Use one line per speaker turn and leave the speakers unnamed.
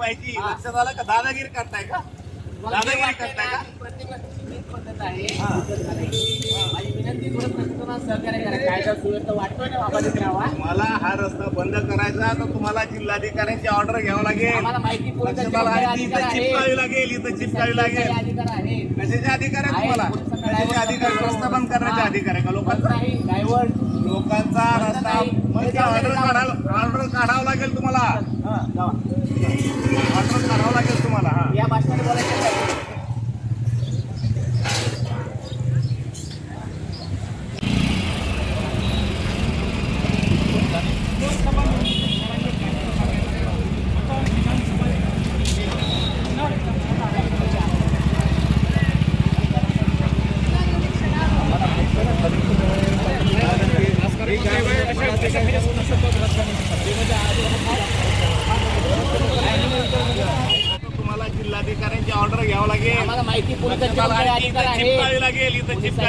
पाहिजे लक्षात आलं का? दादागिरी करताय का? दादागिरी करताय का?
पद्धत आहे. माझी विनंती थोडं प्रशासनाला सहकार्य करा. कायदा सुव्यवस्था वाटतोय ना बाबा राहावा
मला हा रस्ता बंद करायचा तर तुम्हाला जिल्हाधिकाऱ्यांची ऑर्डर घ्यावं लागेल.
आम्हाला माहिती पुरवठा
लक्षात आलं आहे?
अधिकार
इथं
आहे.
चिपकावी लागेल इथं चिपकावी लागेल.
अधिकार आहे.
कशाचे अधिकार आहे तुम्हाला? कशाचे अधिकार. रस्ता बंद करण्याचे. अधिकार आहे का लोकांचा?
नाही ड्रायव्हर
लोकांचा रस्ता ऑर्डर
दे,
काढावं ऑर्डर काढावं लागेल तुम्हाला.
जावा.
ऑर्डर काढावं लागेल तुम्हाला हा
या भाषणाने बोलायचं काय?
तुम्हाला जिल्हाधिकाऱ्यांची ऑर्डर घ्यावं लागेल.
माहिती
लागेल इथं चिपकावी